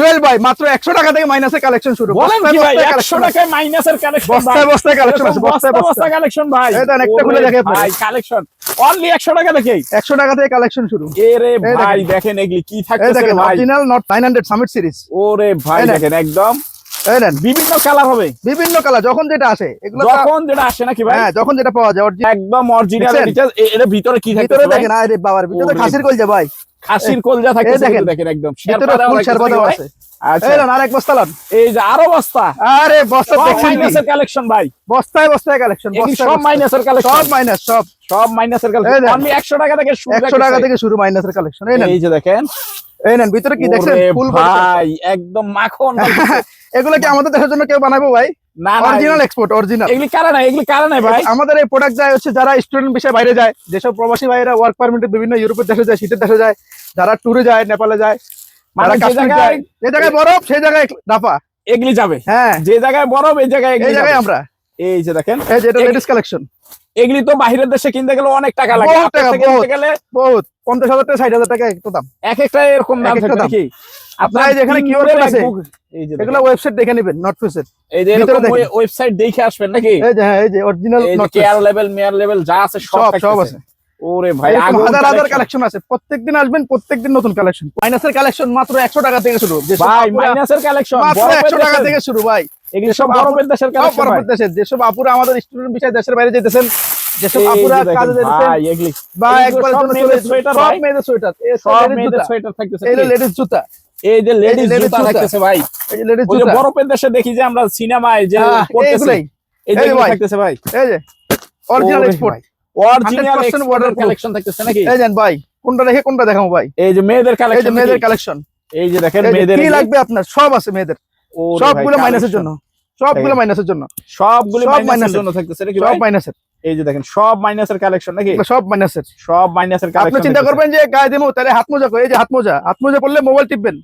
জুয়েল ভাই মাত্র একশো টাকা থেকে মাইনাসের কালেকশন শুরু। বলেন কি ভাই বস্তায় একশো collection আছে। টাকায় মাইনাসের কালেকশন বস্তায় বস্তায় কালেকশন আছে বস্তায় বস্তা বস্তা বস্তায়। কালেকশন ভাই। একটা খুলে দেখে ভাই কালেকশন অনলি একশো টাকা দেখেই একশো টাকা থেকে কালেকশন শুরু। এরে ভাই দেখেন। দেখেন এগুলি কি থাকতেছে ভাই। Original not nine hundred summit series ওরে ভাই দেখেন। একদম। বিভিন্ন কালার হবে। বিভিন্ন কালার যখন যেটা আসে এগুলো যখন যেটা আসে নাকি ভাই? হ্যাঁ যখন যেটা পাওয়া যায় একদম অরিজিনাল? ভিতরে কি ভিতরে? দেখেন আরে বাবার ভিতরে খাসির কলজা ভাই। খাসির কলজা থাকতেছে দেখেন। দেখেন একদম? আছে। আচ্ছা। আরেক বস্তা লন। এই যে আরও বস্তা। আরে বস্তা সব দেখছেন কি? মাইনাসের কালেকশন ভাই। বস্তায় বস্তায় কালেকশন সব মাইনাসের কালেকশন সব মাইনাস সব। সব মাইনাসের কালেকশন দেখেন। 100 টাকা থেকে শুরু টাকা থেকে শুরু মাইনাসের কালেকশন এই যে দেখেন। এই নেন ভিতরে কি দেখছেন? ফুল ভাই একদম মাখন। এগুলো কি আমাদের দেশের জন্য কেউ বানাবো ভাই? না না অরিজিনাল এক্সপোর্ট অরিজিনাল এগুলি কারা নাই? এগুলি কারা নাই ভাই? আমাদের এই প্রোডাক্ট যায় হচ্ছে যারা স্টুডেন্ট বিষয়ে বাইরে যায় যেসব প্রবাসী ভাইরা ওয়ার্ক পারমিটে বিভিন্ন ইউরোপের দেশে যায় শীতের দেশে যায় যারা ট্যুরে যায় নেপালে যায় মানে যারা কাশ্মীর যায় যে জায়গায় বরফ সেই জায়গায় দাফা এগুলি যাবে। হ্যাঁ। যে জায়গায় বরফ এই জায়গায় এই জায়গায় যাবে। আমরা। এই যে দেখেন এই যে এটা কালেকশন এগুলি তো বাইরের দেশে কিনতে গেলে অনেক টাকা লাগে। টাকা, গেলে বহুত। পঞ্চাশ হাজার টাকা ষাট হাজার টাকা একটা দাম। এক একটা এরকম দাম এক থাকে আপনারা এই যে এখানে তিন QR গুণের code এক আছে, বুক। এই যে এগুলো ওয়েবসাইট দেখে নেবেন নট ফেসের এই যে এরকম ওয়েবসাইট দেখে আসবেন নাকি? এই যে হ্যাঁ এই যে অরিজিনাল এই যে নট কেয়ার লেভেল মেয়ার লেভেল যা আছে সব সব সব আছে। ওরে ভাই হাজার হাজার কালেকশন আছে। প্রত্যেকদিন আসবেন প্রত্যেকদিন নতুন কালেকশন মাইনাসের কালেকশন মাত্র একশো টাকা থেকে শুরু। ভাই মাইনাসের কালেকশন মাত্র টাকা থেকে শুরু ভাই। এগুলি সব যেসব দেশের কালেকশন বরফের দেশের যেসব আপুরা আমাদের স্টুডেন্ট বিষয়ে দেশের বাইরে যেতেছেন যেসব আপুরা কাজে যেতেছেন ভাই এগুলি বা একবার সব মেয়েদের সোয়েটার সব মেয়েদের সোয়েটার সব মেয়েদের সোয়েটার থাকতেছে এই লেডিস জুতা এই যে লেডিস জুতা জুতা। থাকতেছে ভাই এই যে লেডিস জুতা বরফের দেশে দেখি যে আমরা সিনেমায় যে হ্যাঁ, পড়তেছি এই যে এই যে এগুলো ভাই। থাকতেছে ভাই এই যে অরিজিনাল এক্সপোর্ট অরিজিনাল এক্সপোর্টের কালেকশন থাকতেছে নাকি এই দেন ভাই কোনটা রেখে কোনটা দেখাবো ভাই এই যে মেয়েদের এই যে মেয়েদের কালেকশন এই যে দেখেন মেয়েদের কি লাগবে আপনার সব আছে মেয়েদের সবগুলো মাইনাসের। জন্য সবগুলো মাইনাসের জন্য সবগুলো সব মাইনাসের। জন্য থাকতেছে নাকি সব মাইনাসের এই যে দেখেন সব মাইনাসের কালেকশন নাকি? সব মাইনাসের সব মাইনাসের আপনি চিন্তা করবেন যে গায়ে দেবো তাহলে হাত মোজা করে। এই যে হাত মোজা হাত মোজা পড়লে মোবাইল টিপবেন।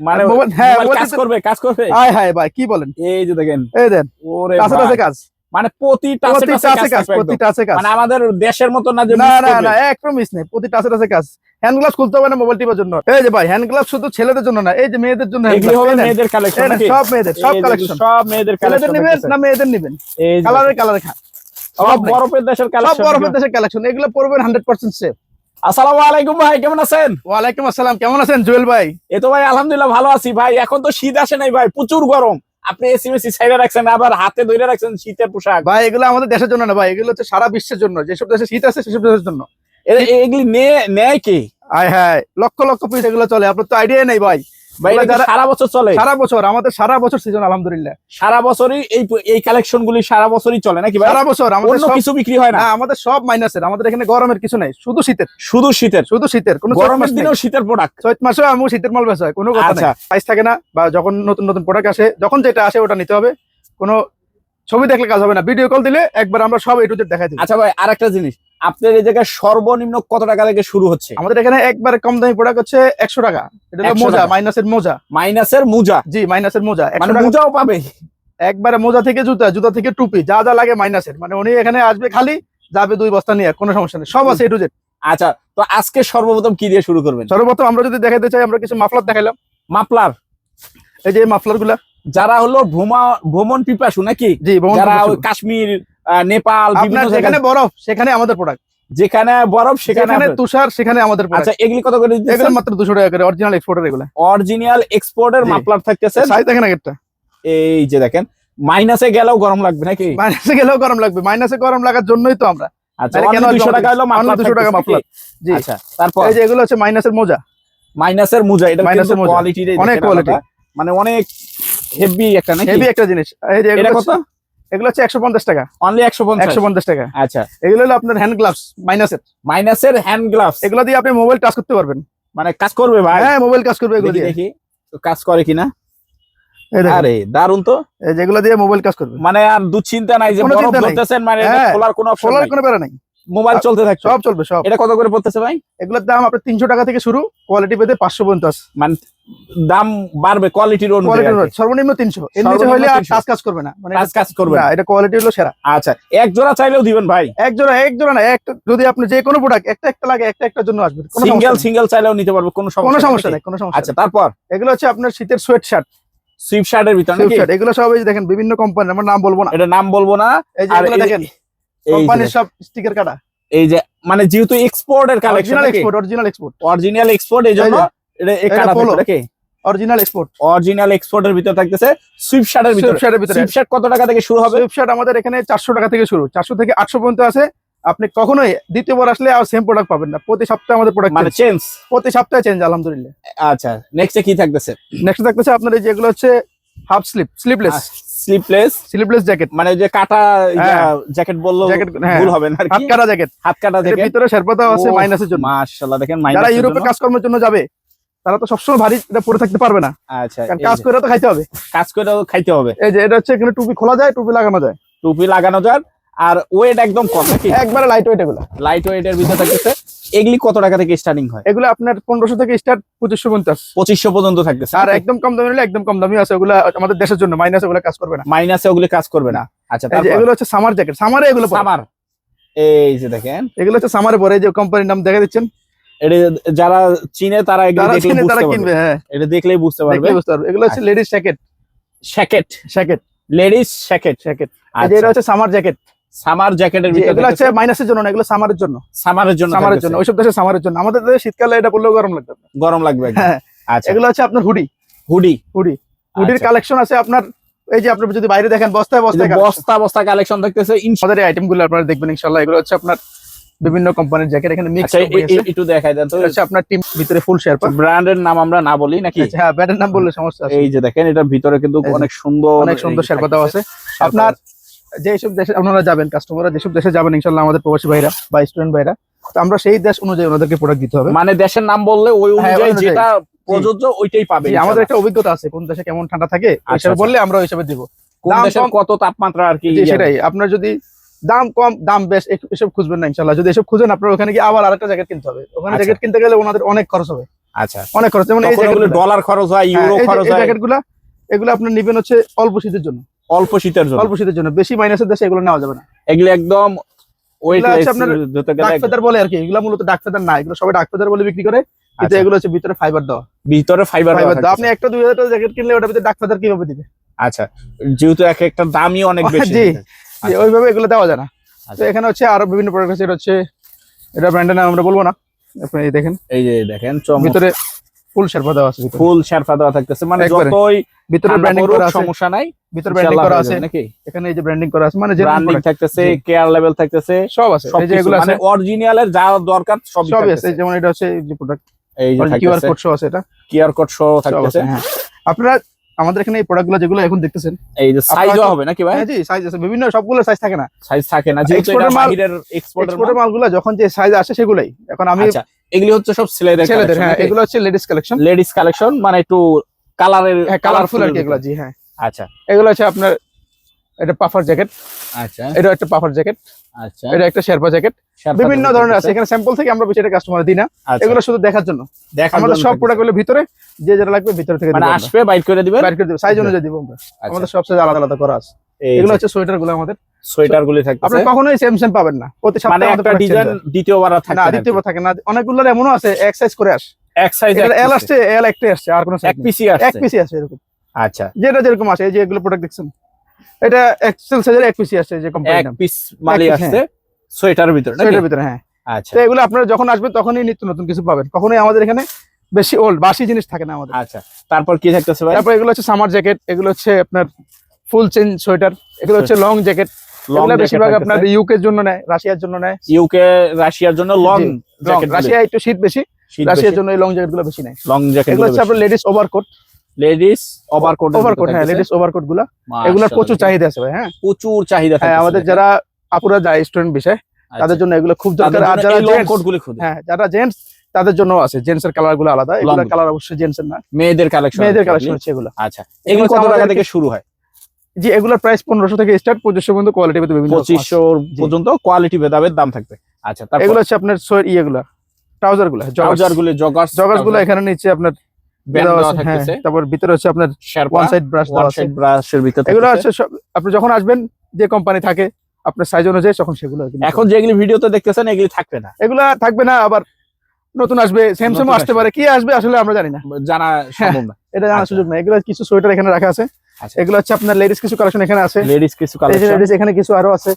মানে মোবাইল- হ্যাঁ, কাজ করবে কাজ করবে? হায় হায় ভাই কি বলেন? এই যে দেখেন। এই দেন ওরে কাছে কাছে কাজ। মানে প্রতি টাচে কাজ প্রতি টাচে কাজ। মানে আমাদের দেশের মতো না যে না না না একদম মিস নেই। প্রতি টাচে টাচে কাজ। হ্যান্ড গ্লাভস খুলতে হবে না মোবাইল টিপার জন্য। এই যে ভাই হ্যান্ড গ্লাভস শুধু ছেলেদের জন্য না এই যে মেয়েদের জন্য এগুলি হবে মেয়েদের কালেকশন সব মেয়েদের সব কালেকশন সব মেয়েদের ছেলেদের কালেকশন নেবেন না মেয়েদের নেবেন? কালারে কালারে খা সব বরফের দেশের সব বরফের দেশের কালেকশন এগুলো পড়বেন হান্ড্রেড পার্সেন্ট সেফ আসসালামু আলাইকুম ভাই কেমন আছেন? ওয়ালাইকুম আসসালাম কেমন আছেন জুয়েল ভাই? এ তো ভাই আলহামদুলিল্লাহ ভালো আছি ভাই। এখন তো শীত আসে নাই ভাই প্রচুর গরম। আপনি এসি মেসি সাইডে রাখছেন আবার হাতে ধরে রাখছেন শীতের পোশাক। ভাই এগুলো আমাদের দেশের জন্য না ভাই এগুলো হচ্ছে সারা বিশ্বের জন্য। যেসব দেশে শীত আছে সেসব দেশের জন্য। এগুলি নেয় নেয় কে? আয় হ্যাঁ লক্ষ লক্ষ পিস এগুলো চলে আপনার তো আইডিয়া নেই ভাই। সারা বছর চলে? সারা বছর আমাদের সারা বছর সিজন আলহামদুলিল্লাহ। সারা বছরই এই এই কালেকশন গুলি সারা বছরই চলে নাকি সারা বছর আমাদের সব কিছু বিক্রি হয় না? আমাদের সব মাইনাসের আমাদের এখানে গরমের কিছু নাই শুধু শীতের। শুধু শীতের? শুধু শীতের কোনো চৈত গরমের দিনেও শীতের প্রোডাক্ট চৈত মাসেও আমি শীতের মাল বেচা হয় কোনো কথা আচ্ছা। নাই। প্রাইস থাকে না বা যখন নতুন নতুন প্রোডাক্ট আসে যখন যেটা আসে ওটা নিতে হবে। কোনো ছবি দেখলে কাজ হবে না। ভিডিও কল দিলে একবার আমরা সব এটু দেখাই দিই আচ্ছা ভাই আর একটা জিনিস। আপনার এই জায়গায় সর্বনিম্ন কত টাকা থেকে শুরু হচ্ছে? আমাদের এখানে একবার কম দামি প্রোডাক্ট হচ্ছে একশো টাকা। এটা হলো 100 মোজা। মাইনাসের মোজা। মাইনাসের মুজা? জি মাইনাসের মোজা। মানে একশো টাকা পাবে? একবারে মোজা থেকে জুতা জুতা থেকে টুপি যা যা লাগে মাইনাসের মানে উনি এখানে আসবে খালি যাবে দুই বস্তা নিয়ে কোনো সমস্যা নেই। সব আছে এটু জেড আচ্ছা তো আজকে সর্বপ্রথম কি দিয়ে শুরু করবেন? সর্বপ্রথম আমরা যদি দেখাতে চাই আমরা কিছু মাফলার দেখাইলাম। মাফলার? এই যে মাফলারগুলা যারা হলো ভ্রমা ভ্রমণ পিপাসু নাকি? যারা ওই কাশ্মীর নেপাল বিভিন্ন যেখানে বরফ সেখানে আমাদের প্রোডাক্ট যেখানে বরফ সেখানে তুষার সেখানে আমাদের আচ্ছা এগুলি কত করে এগুলো মাত্র দুশো টাকা করে অরিজিনাল এক্সপোর্টের এগুলো। অরিজিনাল এক্সপোর্টের। মাপলার থাকতেছে। সাইজ দেখেন আগেরটা। এই যে দেখেন মাইনাসে গেলেও গরম লাগবে নাকি? মাইনাসে গেলেও গরম লাগবে। মাইনাসে গরম লাগার জন্যই তো আমরা। আচ্ছা কেন অনলি 200 টাকা হলো? মাপলার 200 টাকা। নাকি? জি। আচ্ছা তারপর? এই যে এগুলো হচ্ছে মাইনাসের মোজা। মাইনাসের মোজা এটা মাইনাসের। কোয়ালিটি অনেক quality। মানে অনেক হেভি একটা নাকি? হেভি একটা জিনিস। এই যে এটা কত? এগুলো হচ্ছে একশো পঞ্চাশ টাকা। অনলি 150 একশো পঞ্চাশ টাকা। আচ্ছা। এগুলো হলো আপনার হ্যান্ড গ্লাভস মাইনাসের মাইনাসের হ্যান্ড গ্লাভস এগুলো দিয়ে আপনি মোবাইল টাচ করতে পারবেন। মানে কাজ করবে ভাই? হ্যাঁ মোবাইল কাজ করবে এগুলো দেখি দিয়ে। দেখি। তো কাজ করে কিনা? আরে দারুণ তো। এই যেগুলো দিয়ে মোবাইল কাজ করবে। মানে আর দুশ্চিন্তা নাই যে বরফ ধরতেছেন মানে হ্যাঁ, খোলার কোনো সোলার কোনো বেড়া নাই। মোবাইল চলতে থাকে সব চলবে সব। এটা কত করে পড়তেছে ভাই? এগুলোর দাম আপনার তিনশো টাকা থেকে শুরু কোয়ালিটি পেতে পাঁচশো পর্যন্ত আছে। মানে দাম বাড়বে কোয়ালিটির অনুযায়ী সর্বনিম্ন তিনশো। এর নিচে হলে আর কাজ কাজ করবে না। মানে কাজ কাজ করবে না। এটা কোয়ালিটি হলো সেরা। আচ্ছা এক জোড়া চাইলেও দিবেন ভাই। এক জোড়া এক জোড়া না একটা যদি আপনি যে কোনো প্রোডাক্ট একটা একটা লাগে একটা একটার জন্য আসবে। সিঙ্গেল সিঙ্গেল চাইলেও নিতে পারবে কোনো কোনো সমস্যা সমস্যা নেই কোনো সমস্যা আচ্ছা তারপর? এগুলো হচ্ছে আপনার শীতের সোয়েট শার্ট সুইফট শার্টের ভিতরে এগুলো সব দেখেন বিভিন্ন কোম্পানির আমার নাম বলব না। এটা নাম বলব না। এই যে আর দেখেন কোম্পানির সব স্টিকার কাটা। এই যে মানে যেহেতু এক্সপোর্টের collection original export original export original export এই জন্য এটা কাটা। নাকি অরিজিনাল এক্সপোর্ট অরিজিনাল এক্সপোর্টের ভিতর থাকতেছে সুইফট শার্টের ভিতর। শার্টের ভিতরে। শার্ট কত টাকা থেকে শুরু হবে? শার্ট আমাদের এখানে চারশো টাকা থেকে শুরু। চারশো থেকে আটশো পর্যন্ত আছে। আপনি কখনোই দ্বিতীয়বার আসলে আর সেম প্রোডাক্ট পাবেন না। প্রতি সপ্তাহে আমাদের প্রোডাক্ট মানে চেঞ্জ প্রতি সপ্তাহে চেঞ্জ আলহামদুলিল্লাহ। আচ্ছা নেক্সটে কি থাকতেছে? নেক্সট থাকতেছে আপনার এই যেগুলো হচ্ছে half slip sleeveless sleeveless sleeveless jacket মানে যে কাটা। জ্যাকেট বলল হ্যাঁ। ভুল হবে না হাত কাটা জ্যাকেট হাত কাটা এর জ্যাকেট ভিতরে শেরপাতাও আছে মাইনাসের জন্য। মাশাআল্লাহ দেখেন যারা মাইনাস ইউরোপে কাজকর্মের জন্য যাবে তারা তো সবসময় ভারী এটা পরে থাকতে পারবে না। আচ্ছা কাজ করে তো খাইতে হবে। কাজ করে খাইতে হবে। এই যে এটা হচ্ছে এখানে টুপি খোলা যায় টুপি লাগানো যায়। টুপি লাগানো যায় আর ওয়েট একদম কম নাকি? একবারে লাইট ওয়েট এগুলো। লাইট ওয়েটের ভিতরে থাকতেছে। এগুলি কত টাকা থেকে স্টার্টিং হয়? এগুলো আপনার পনেরোশো থেকে স্টার্ট পঁচিশশো পঞ্চাশ পঁচিশশো পর্যন্ত থাকবে আর একদম কম দামি হলে একদম কম দামি আছে ওগুলো আমাদের দেশের জন্য মাইনাস ওগুলো কাজ করবে না। মাইনাসে ওগুলো কাজ করবে না। আচ্ছা এগুলো হচ্ছে সামার জ্যাকেট সামারে এগুলো সামার এই যে দেখেন। এগুলো হচ্ছে সামারে পরে যে কোম্পানির নাম দেখা দিচ্ছেন। যারা চিনে তারা তারা কিনবে হ্যাঁ। এটা দেখলেই বুঝতে পারবে। বুঝতে পারবে। এগুলো হচ্ছে ladies jacket jacket jacket ladies jacket jacket এই যে এটা হচ্ছে সামার জ্যাকেট সামার জ্যাকেটের ভিতরে এগুলো হচ্ছে মাইনাসের জন্য না এগুলো সামারের জন্য। সামারের জন্য সামারের জন্য ওইসব দেশে সামারের জন্য। আমাদের দেশে শীতকালে এটা পড়লেও গরম লাগবে গরম লাগবে হ্যাঁ আচ্ছা। এগুলো হচ্ছে আপনার হুডি হুডি হুডি হুডির আচ্ছা। কালেকশন আছে আপনার এই যে আপনি যদি বাইরে দেখেন বস্তায় বস্তায় বস্তা বস্তা কালেকশন ইনশা- আমাদের আইটেমগুলো আপনারা দেখবেন ইনশাল্লাহ এগুলো হচ্ছে আপনার বিভিন্ন কোম্পানির জ্যাকেট এখানে মিক্স আচ্ছা একটু দেখাই দেন তো। হচ্ছে আপনার টিম ভিতরে ফুল শেয়ার ব্র্যান্ডের নাম আমরা না বলি নাকি? হ্যাঁ ব্যাটের নাম বললে সমস্যা আছে। এই যে দেখেন এটার ভিতরে কিন্তু অনেক সুন্দর অনেক সুন্দর শেরপা দেওয়া আছে। আপনার যেসব দেশে আপনারা যাবেন কাস্টমাররা যেসব দেশে যাবেন ইনশাল্লাহ আমাদের প্রবাসী ভাইরা বা স্টুডেন্ট ভাইরা তো আমরা সেই দেশ অনুযায়ী ওনাদেরকে প্রোডাক্ট দিতে হবে। মানে দেশের নাম বললে ওই হ্যাঁ, অনুযায়ী। যেটা প্রযোজ্য ওইটাই পাবে আমাদের একটা অভিজ্ঞতা আছে কোন দেশে কেমন ঠান্ডা থাকে আচ্ছা, হিসাবে আচ্ছা। বললে আমরা ওই হিসাবে দিব। কত তাপমাত্রা আর কি সেটাই। আপনার যদি দাম কম দাম বেশ এসব খুঁজবেন না ইনশাল্লাহ। যদি এসব খুঁজেন আপনার ওখানে গিয়ে আবার আরেকটা জ্যাকেট কিনতে হবে। ওখানে আচ্ছা। জ্যাকেট কিনতে গেলে ওনাদের অনেক খরচ হবে। আচ্ছা। অনেক খরচ যেমন এই ডলার খরচ হয় ইউরো খরচ হয়। এগুলো আপনার নিবেন হচ্ছে অল্প শীতের জন্য। অল্প শীতের জন্য। অল্প শীতের জন্য। বেশি মাইনাসের দেশে এগুলো নেওয়া যাবে না। এগুলো একদম বলে আর কি। এগুলো মূলত ডাক ফেদার না। এগুলো সবাই ডাক ফেদার বলে বিক্রি করে। কিন্তু আচ্ছা, এগুলো হচ্ছে ভিতরে ফাইবার দেওয়া। ভিতরে ফাইবার দেওয়া আপনি একটা দুই হাজার টাকা জ্যাকেট কিনলে ওটার ভিতরে ডাক ফেদার কীভাবে দিবে? আচ্ছা। যেহেতু এক একটা দামই অনেক বেশি। জি। আচ্ছা। ওইভাবে এগুলো দেওয়া যায় না। তো আচ্ছা। এখানে হচ্ছে আরও বিভিন্ন প্রোডাক্ট আছে এটা হচ্ছে। এটা ব্র্যান্ডের নাম আমরা বলব না। আপনি এই দেখেন। এই যে দেখেন ভিতরে ফুল শেরপা দেওয়া আছে ফুল শেরপা দেওয়া থাকতেছে। মানে যতই ভিতরে ব্র্যান্ডিং করা আছে। সমস্যা নাই। ভিতরে ব্র্যান্ডিং করা আছে। নাকি? এখানে এই যে ব্র্যান্ডিং করা আছে মানে যে ব্র্যান্ডিং থাকতেছে কেয়ার লেভেল থাকতেছে। সব আছে। এই যে এগুলো আছে মানে অরিজিনালের যা দরকার সবই আছে। যেমন এটা হচ্ছে এই যে প্রোডাক্ট এই যে কিউআর কোড শো আছে এটা। কিউআর কোড সব থাকতেছে। হ্যাঁ। আপনারা আমাদের এখানে এই প্রোডাক্টগুলো যেগুলো এখন দেখতেছেন এই যে সাইজও হবে নাকি ভাই? হ্যাঁ জি সাইজ আছে। বিভিন্ন সবগুলো সাইজ থাকে না। সাইজ থাকে না যেহেতু Export এটা মাল- বাহিরের এক্সপোর্টের এক্সপোর্টের মালগুলো যখন যে সাইজ আসে সেগুলোই। এখন আমি আচ্ছা। এগুলি হচ্ছে সব ছেলেদের ছেলেদের হ্যাঁ এগুলো হচ্ছে লেডিস কালেকশন লেডিস কালেকশন মানে একটু কালারের হ্যাঁ কালারফুল আর কি এগুলো। জি হ্যাঁ। আচ্ছা। এগুলো হচ্ছে আপনার এটা পাফার জ্যাকেট। আচ্ছা। এটা একটা পাফার জ্যাকেট। আচ্ছা। এটা একটা শেরপা জ্যাকেট। বিভিন্ন ধরনের আছে। এখানে স্যাম্পল থেকে আমরা বেশি কাস্টমার দিই না। আচ্ছা, এগুলো শুধু দেখার জন্য। আমাদের সব। প্রোডাক্টগুলো ভিতরে যে যেটা লাগবে ভিতরে থেকে মানে আসবে বাইট করে দিবেন? বাইর করে দিব সাইজ অনুযায়ী দিব আমরা। আচ্ছা, আমাদের সব সাইজ আলাদা আলাদা করা আছে। এগুলো হচ্ছে সোয়েটারগুলো আমাদের। সোয়েটার গুলি থাকতেছে। আপনি কখনোই সেম সেম পাবেন না। প্রতি মানে সপ্তাহে একটা ডিজাইন দ্বিতীয়বার আর না থাকে দ্বিতীয় থাকে না। অনেকগুলোর এমনও আছে এক সাইজ করে আসে। এক সাইজ এল আসছে এল একটাই আসছে আর কোনো এক। পিসি এক আসছে। পিসি আছে এরকম। আচ্ছা। যেটা যেরকম আসে এই যে এগুলো প্রোডাক্ট দেখছেন? এটা এক্সেল সাইজের এক পিসি আসছে যে এক পিস মালি আসছে সোয়েটারের ভিতরে নাকি? সোয়েটার ভিতরে হ্যাঁ। আচ্ছা। তো এগুলো আপনারা যখন আসবেন তখনই নিত্য নতুন কিছু পাবেন। কখনোই আমাদের এখানে বেশি ওল্ড বাসি জিনিস থাকে না আমাদের। আচ্ছা। তারপর কি থাকতেছে ভাই? তারপর এগুলো হচ্ছে সামার জ্যাকেট এগুলো হচ্ছে আপনার ফুল চেন সোয়েটার এগুলো হচ্ছে লং জ্যাকেট লং এগুলো বেশিরভাগ আপনার ইউকে জন্য নেয় রাশিয়ার জন্য নেয়। ইউকে রাশিয়ার জন্য লং রাশিয়া একটু শীত বেশি রাশিয়ার জন্য এই লং জ্যাকেটগুলো বেশি নেয়। লং জ্যাকেট এগুলো হচ্ছে আপনার ladies overcoat ladies overcoat overcoat হ্যাঁ লেডিস ওভারকোটগুলা। এগুলোর প্রচুর চাহিদা আছে ভাই হ্যাঁ। প্রচুর চাহিদা হ্যাঁ আমাদের যারা আপুরা যায় স্টুডেন্ট বিষয় আচ্ছা, তাদের জন্য এগুলো খুব দরকার। আর যারা লং জেন্টস কোট গুলি হ্যাঁ যারা জেন্টস তাদের জন্য আছে। জেন্টস এর কালারগুলো আলাদা। এগুলো কালার অবশ্যই জেন্টস এর না। মেয়েদের কালেকশন মেয়েদের কালেকশন হচ্ছে এগুলো। আচ্ছা। এগুলো কত টাকা থেকে শুরু হয়? জি এগুলোর প্রাইস পনেরোশো থেকে স্টার্ট পঁচিশশো পর্যন্ত কোয়ালিটি বিভিন্ন পঁচিশশো পর্যন্ত কোয়ালিটি ভেদাভেদ দাম থাকবে। আচ্ছা এগুলো হচ্ছে আপনার সোয়ের ইয়েগুলা ট্রাউজারগুলা ট্রাউজারগুলো জগার্স জগার্সগুলো এখানে নিচে আপনার হ্যাঁ, থাকতেছে। তারপর ভিতরে হচ্ছে আপনার ওয়ান সাইড ব্রাশ দেওয়া ওয়ান আছে। সাইড ব্রাশের ভিতর এগুলো হচ্ছে সব- আপনি যখন আসবেন যে কোম্পানি থাকে আপনার সাইজ অনুযায়ী তখন সেগুলো এখন যেগুলি ভিডিওতে দেখতেছেন এগুলি থাকবে না। এগুলা থাকবে না আবার নতুন আসবে নতুন আসতে পারে কি আসবে আসলে আমরা জানি না। জানা সম্ভব না। এটা জানার আচ্ছা। সুযোগ নেই। এগুলো কিছু সোয়েটার এখানে রাখা আছে। এগুলো হচ্ছে আপনার লেডিস কিছু কালেকশন এখানে আছে। লেডিস কিছু কালেকশন লেডিস এখানে কিছু আরও আছে।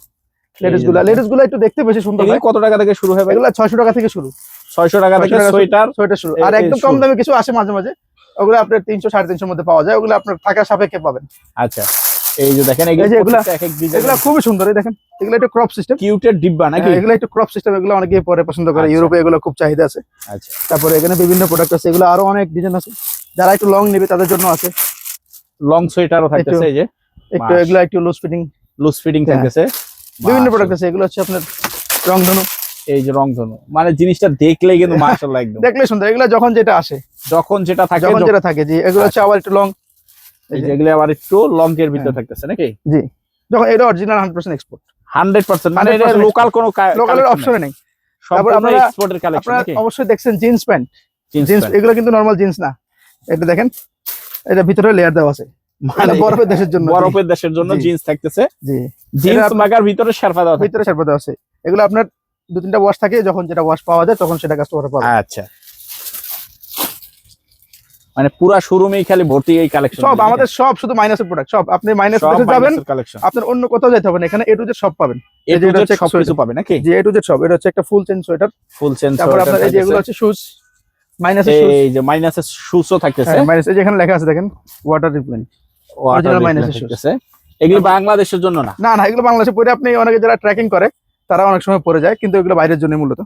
লেডিসগুলা। লেডিসগুলা একটু দেখতে বেশি সুন্দর হয়। কত টাকা থেকে শুরু হবে এগুলো ছয়শো টাকা থেকে শুরু। ছয়শো টাকা থেকে সোয়েটার সোয়েটার শুরু। আর একদম কম দামে কিছু আসে মাঝে মাঝে। ওগুলো আপনার তিনশো সাড়ে তিনশোর মধ্যে পাওয়া যায়। ওগুলো আপনার টাকা সাপেক্ষে পাবেন। আচ্ছা। এই যে দেখেন এগুলো এগুলা- খুবই সুন্দর এই দেখেন। এগুলো একটু ক্রপ সিস্টেম কিউটের ডিব্বা নাকি? এগুলো একটু ক্রপ সিস্টেম এগুলো অনেকে পরে পছন্দ করে। আচ্ছা। ইউরোপে এগুলো খুব চাহিদা আছে। আচ্ছা। তারপরে এখানে বিভিন্ন প্রোডাক্ট আছে। এগুলো আরও অনেক ডিজাইন আছে। যারা একটু লং নেবে তাদের জন্য আছে। লং সোয়েটারও থাকতেছে এই যে। একটু। এগুলো একটু লুজ ফিটিং লুজ ফিটিং হ্যাঁ। থাকতেছে। বিভিন্ন প্রোডাক্ট আছে এগুলো হচ্ছে আপনার রংধনু এই যে রংধনু মানে জিনিসটা দেখলেই কিন্তু মাশাআল্লাহ একদম। দেখলে সুন্দর এগুলো যখন যেটা আসে। যখন যেটা থাকে যখন যেটা থাকে জি এগুলো হচ্ছে আবার একটু লং এই যেগুলো আবার একটু লং এর ভিতরে হ্যাঁ। থাকতেছে নাকি? জি। যখন এটা original hundred percent export hundred percent মানে এটা 100% লোকাল কোনো লোকালের অপশনে নেই। তারপর আপনারা- এক্সপোর্টের কালেকশন আপনারা অবশ্যই দেখছেন জিন্স প্যান্ট জিন্স এগুলো কিন্তু নরমাল জিন্স না। এটা দেখেন এটা ভিতরে লেয়ার দেওয়া আছে। মানে বরফের দেশের জন্য বরফের দেশের জন্য জিন্স থাকতেছে। জি। জিন্স মাগার ভিতরে শেরপা দেওয়া ভিতরে সার্পা দেওয়া আছে। এগুলো আপনার দু তিনটা ওয়াশ থাকে যখন যেটা ওয়াশ পাওয়া যায় তখন সেটা কাস্টমার পাবে। আচ্ছা। মানে পুরা শোরুমেই খালি ভর্তি এই কালেকশন সব আমাদের সব শুধু মাইনাসের প্রোডাক্ট সব আপনি মাইনাস যাবেন কালেকশন আপনার অন্য কোথাও যেতে হবে না এখানে এ টু জেড সব পাবেন। এ যে টু এটা জেড হচ্ছে সবকিছু সোয়েটার। পাবে নাকি? যে এ টু জেড সব। এটা হচ্ছে একটা full chain sweater full change তারপর আপনার এই যে এগুলো হচ্ছে শুজ এই যে মাইনাসের শুজও থাকতেছে। মাইনাস এই যে লেখা আছে দেখেন water repellent original repellent minus shoes। বাংলাদেশের জন্য না? না না এগুলো বাংলাদেশে পরে আপনি অনেকে যারা ট্রেকিং করে তারা অনেক সময় পরে যায় কিন্তু এগুলো বাইরের জন্য মূলত।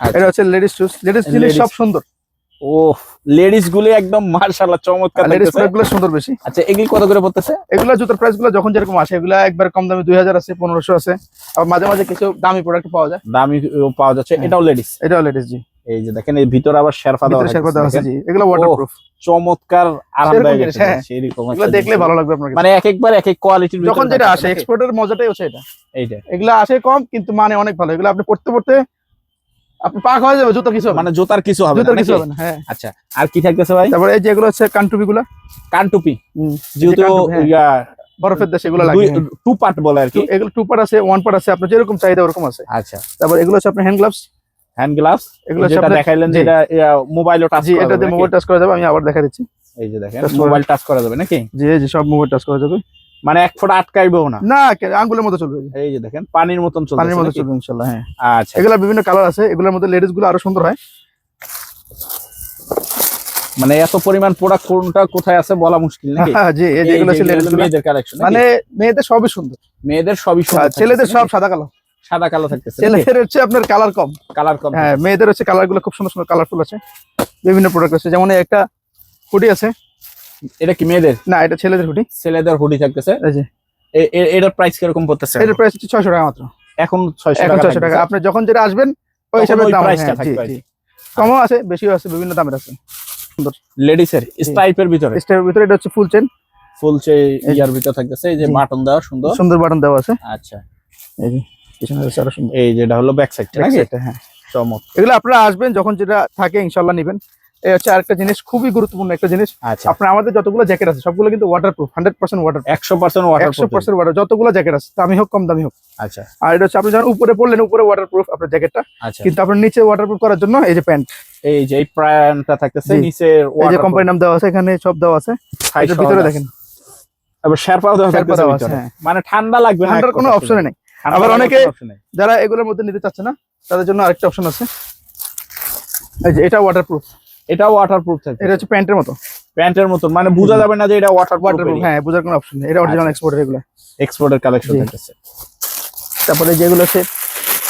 আচ্ছা। এটা হচ্ছে লেডিস শুজ লেডিস জিনিস সব সুন্দর। ও লেডিস গুলি একদম মার্শাল্লাহ চমৎকার লেডিসগুলো সুন্দর বেশি। আচ্ছা এগুলি কত করে পড়তেছে? এগুলো জুতার প্রাইসগুলো যখন যেরকম আসে এগুলো একবার কম দামে দুই হাজার আছে পনেরোশো আছে। আবার মাঝে মাঝে কিছু দামি প্রোডাক্ট পাওয়া যায়। দামি পাওয়া যাচ্ছে। হ্যাঁ। এটাও লেডিস এটাও লেডিস জি। এই যে দেখেন এর ভিতরে আবার শেরপা দেওয়া শেরপা দেওয়া আছে জি। এগুলো ওয়াটার প্রুফ দেখেন। চমৎকার আরামদায়ক হ্যাঁ। জিনিস, এগুলো দেখলে ভালো লাগবে আপনার কাছে। মানে এক একবার এক এক কোয়ালিটির যখন যেটা আসে এক্সপোর্টের মজাটাই হচ্ছে এটা। এইটা এগুলো আসে কম কিন্তু মানে অনেক ভালো। এগুলো আপনি পড়তে পড়তে আপনি পাক হয়ে যাবে জুতো কিছু মানে জুতার কিছু হবে জুতোর কিছু হবে না হ্যাঁ। আচ্ছা আর কি থাকতেছে ভাই? তারপরে এই যেগুলো হচ্ছে কানটুপি। গুলা কানটুপি যেহেতু হ্যাঁ। ইয়া, বরফের দেশে এগুলো লাগে হ্যাঁ। টু পার্ট বলে আর কি। এগুলো টু পার্ট আছে ওয়ান পার্ট আছে আপনার যেরকম চাহিদা ওরকম আছে। আচ্ছা। তারপর এগুলো হচ্ছে আপনার হ্যান্ড গ্লাভস হ্যান্ড গ্লাভস এগুলো যেটা দেখাইলেন যেটা মোবাইলও টাচ জি করা এটা যাবে দিয়ে নাকি? মোবাইল টাচ করা যাবে আমি আবার দেখা দিচ্ছি। এই যে দেখেন মোবাইল টাচ করা যাবে নাকি? জি যে সব মোবাইল টাচ করা যাবে। মানে এক ফুট আটকাইবেও না? না আঙ্গুলের মতো চলবে। এই যে দেখেন পানির মতন চলছে পানির মতো চলবে ইনশাল্লাহ হ্যাঁ। আচ্ছা। এগুলো বিভিন্ন কালার আছে এগুলোর মধ্যে লেডিসগুলো আরও সুন্দর হয়। মানে এত পরিমাণ প্রোডাক্ট কোনটা কোথায় আছে বলা মুশকিল নাকি? জি এই যে এই এগুলো যে হচ্ছে এগুলো ladies হলো গুলো। মেয়েদের কালেকশন মানে মেয়েদের সবই সুন্দর। মেয়েদের সবই সুন্দর ছেলেদের সব সাদা কালো। সাদা কালো থাকতেছে ছেলেদের হচ্ছে আপনার কালার কম। কালার কম। হ্যাঁ মেয়েদের হচ্ছে কালারগুলো খুব সুন্দর সুন্দর কালারফুল আছে। বিভিন্ন প্রোডাক্ট আছে। যেমন একটা হুডি আছে। এটা কি মেয়েদের? না এটা ছেলেদের হুডি ছেলেদের হুডি থাকতেছে। এটার প্রাইস কীরকম পড়তেছে? এটার প্রাইস হচ্ছে ছয়শো টাকা মাত্র। এখন ছয়শো এখন টাকা ছয়শো টাকা। আপনি যখন যেটা আসবেন ওই হিসাবে দাম হ্যাঁ। কমও আছে বেশিও আছে বিভিন্ন দামের আছে। লেডিসের স্টাইপের ভিতরে? স্টাইলের ভিতরে এটা হচ্ছে ফুল চেন ফুল চে এই- ইয়ার ভিতর থাকতেছে। এই যে। বাটন দেওয়া সুন্দর? সুন্দর বাটন দেওয়া আছে। আচ্ছা। এই যে। পিছনে আছে আরও সুন্দর। এই যেটা হলো ব্যাক সাইডটা নাকি? হ্যাঁ। চমক এগুলো আপনারা আসবেন যখন যেটা থাকে ইনশাল্লাহ নিবেন। এই হচ্ছে আরেকটা জিনিস খুবই গুরুত্বপূর্ণ একটা জিনিস। আচ্ছা। আপনার আমাদের যতগুলো জ্যাকেট আছে সবগুলো কিন্তু ওয়াটার হান্ড্রেড পার্সেন্ট ওয়াটার একশো পার্সেন্ট ওয়াটার একশো পার্সেন্ট ওয়াটার যতগুলো জ্যাকেট আছে দামি হোক কম দামি হোক। আচ্ছা। আর এটা হচ্ছে আপনি যখন উপরে পড়লেন উপরে ওয়াটার প্রুফ আপনার জ্যাকেটটা আচ্ছা। কিন্তু আপনার নিচে ওয়াটার প্রুফ করার জন্য এই যে প্যান্ট এই যে এই প্যান্টটা থাকতেছে নিচে এই যে কোম্পানির নাম দেওয়া আছে এখানে সব দেওয়া আছে। ভিতরে দেখেন। আবার শেরপাও দেওয়া থাকতেছে হ্যাঁ। মানে ঠান্ডা লাগবে ঠান্ডার কোনো অপশনে শুনে। নেই। আবার অনেকে-। যারা এগুলোর মধ্যে নিতে চাচ্ছে না তাদের জন্য আরেকটা অপশন আছে। এই যে এটা ওয়াটারপ্রুফ ওয়াটারপ্রুফ ওয়াটার প্রুফ থাকে এটা হচ্ছে প্যান্টের মতো। প্যান্টের মতো মানে বোঝা যাবে না যে এটা ওয়াটার ওয়াটার প্রুফ হ্যাঁ বোঝার কোনো অপশন নেই। এটা অরিজিনাল আচ্ছা। এক্সপোর্টের এগুলো। এক্সপোর্টের কালেকশন। থাকতেছে। তারপরে যেগুলো আছে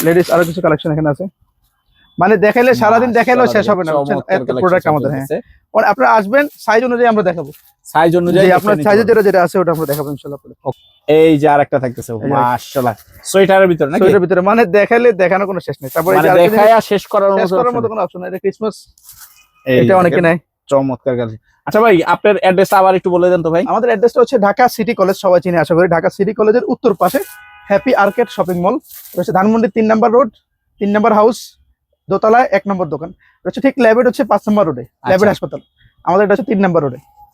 লেডিস আরও কিছু কালেকশন এখানে আছে। মানে দেখাইলে সারাদিন দেখাইলেও শেষ হবে না এত প্রোডাক্ট আমাদের হ্যাঁ। আপনারা আসবেন সাইজ অনুযায়ী আমরা দেখাবো। সাইজ অনুযায়ী আপনার সাইজে যেটা যেটা আছে ওটা আমরা দেখাবো ইনশাআল্লাহ। এই যে আরেকটা থাকতেছে মাশাআল্লাহ। সোয়েটারের ভিতরে নাকি? এটার ভিতরে মানে দেখাইলে দেখানোর কোনো শেষ নেই। তারপরে মানে দেখায় শেষ করার মতো করার মতো কোনো অপশন এটা ক্রিসমাস এটা অনেকে নেয়। চমৎকার কাজ আচ্ছা ভাই আপনার অ্যাড্রেস আবার একটু বলে দেন তো ভাই। আমাদের অ্যাড্রেসটা হচ্ছে ঢাকা সিটি কলেজ সবাই চিনে আশা করি। ঢাকা সিটি কলেজের উত্তর পাশে হ্যাপি আর্কেড শপিং মল হচ্ছে ধানমন্ডি তিন নাম্বার রোড তিন নাম্বার হাউস দোতলায় এক নম্বর দোকান। হচ্ছে ঠিক ল্যাবেট হচ্ছে পাঁচ নম্বর রোডে ল্যাবেট হাসপাতাল। আমাদের এটা হচ্ছে তিন নম্বর রোডে।